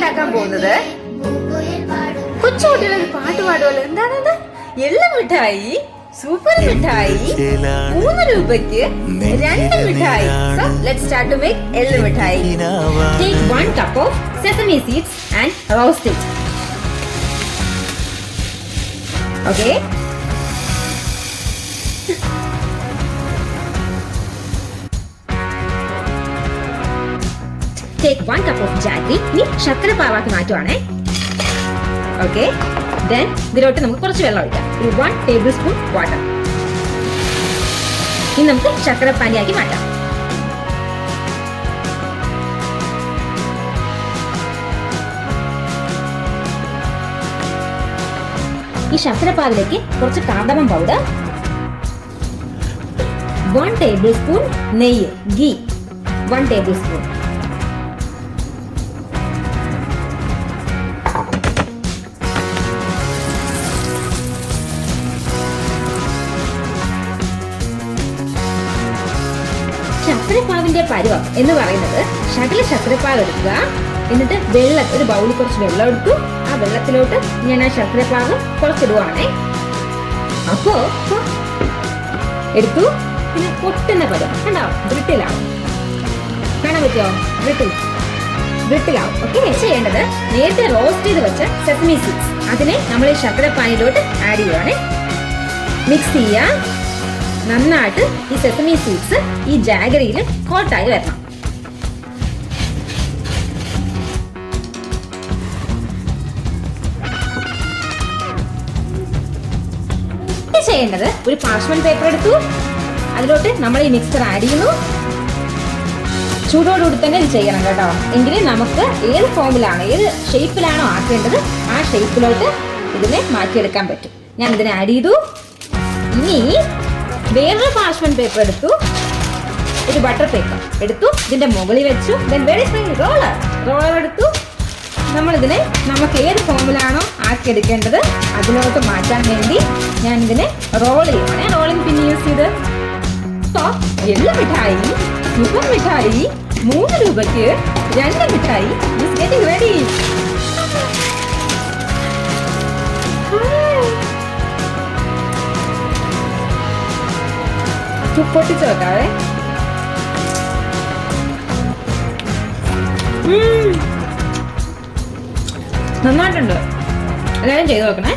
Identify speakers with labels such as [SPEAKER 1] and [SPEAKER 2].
[SPEAKER 1] ഉണ്ടാക്കാൻ പോകുന്നത്? കൊച്ചുകുട്ടികൾ പാട്ട് പാടുമല്ലോ എന്താണത് എള്ള മിഠായി സൂപ്പർ മിഠായി മൂന്ന് രൂപയ്ക്ക് രണ്ട് മിഠായി. So let start to make എള്ള മിഠായി. Take one cup of sesame seeds and roast it okay take one cup of jaggery ഇനി ശർക്കര പാവാക്കി മാറ്റുവാണേ. ഓക്കെ ദെൻ ഇതിലോട്ട് നമുക്ക് കുറച്ച് വെള്ളം ഒഴിക്കാം. ഒരു വൺ ടേബിൾ സ്പൂൺ വാട്ടർ ഇനി നമുക്ക് ശർക്കര പാനിയാക്കി മാറ്റാം. ഈ ശർക്കരപ്പാവിലേക്ക് കുറച്ച് കാന്തമം പൗഡർ വൺ ടേബിൾ സ്പൂൺ നെയ്യ്. ഗീ വൺ ടേബിൾ സ്പൂൺ ശർക്കരപ്പാവിന്റെ പരുവം എന്ന് പറയുന്നത് ശകല ശർക്കരപ്പാവ് എടുക്കുക. എന്നിട്ട് വെള്ളം ഒരു ബൗളിൽ കുറച്ച് വെള്ളം എടുക്കും ആ വെള്ളത്തിലോട്ട് ഞാൻ ആ ശർക്കരപ്പാവ് കുറച്ചിടുവാണേ. അപ്പോ എടുത്തു. പിന്നെ പൊട്ടുന്ന പരുവം കണ്ടോ? ബ്രിട്ടിലാവും. കാണാൻ പറ്റുമോ ബ്രിട്ടിൽ. ബ്രിട്ടിലാവും. ഓക്കെ ചെയ്യേണ്ടത് നേരത്തെ റോസ്റ്റ് ചെയ്ത് വെച്ച സെസമി അതിനെ നമ്മൾ ഈ ശർക്കരപ്പാനിലോട്ട് ആഡ് ചെയ്യുവാണേ. മിക്സ് ചെയ്യുക. നന്നായിട്ട് ഈ സെസമി സീഡ്സ് ഈ ജാഗറിയിൽ കോട്ടായി വരണം. ചെയ്യേണ്ടത് ഒരു പാർച്ച്മെന്റ് പേപ്പർ എടുത്തു. അതിലോട്ട് നമ്മൾ ഈ മിക്സർ ആഡ് ചെയ്യുന്നു. ചൂടോടുകൂടി തന്നെ ഇത് ചെയ്യണം കേട്ടോ. എങ്കിൽ നമുക്ക് ഏത് ഫോമിലാണ് ഏത് ഷേപ്പിലാണോ ആക്കേണ്ടത് ആ ഷേപ്പിലോട്ട് ഇതിനെ മാറ്റിയെടുക്കാൻ പറ്റും. ഞാൻ ഇതിനെ ആഡ് ചെയ്തു. ഇനി വേറൊരു പാർച്ച്മെന്റ് പേപ്പർ എടുത്തു. ഒരു ബട്ടർ പേപ്പർ എടുത്തു. ഇതിന്റെ മുകളിൽ വെച്ചു. Then very small roller roller എടുത്തു. നമ്മൾ ഇതിനെ നമുക്ക് ഏത് ഫോമിലാണോ ആക്കിയെടുക്കേണ്ടത് അതിലോട്ട് മാറ്റാൻ വേണ്ടി ഞാൻ ഇതിനെ റോൾ ചെയ്യുവാണ് റോളിംഗ് പിൻ യൂസ് ചെയ്ത്. എല്ലാ മിഠായി മുഖം മിഠായി മൂന്ന് രൂപയ്ക്ക് രണ്ട് മിഠായി. ഈസ് റെഡി പൊട്ടിച്ച് നന്നായിട്ടുണ്ട് എല്ലാവരും ചെയ്ത് നോക്കണേ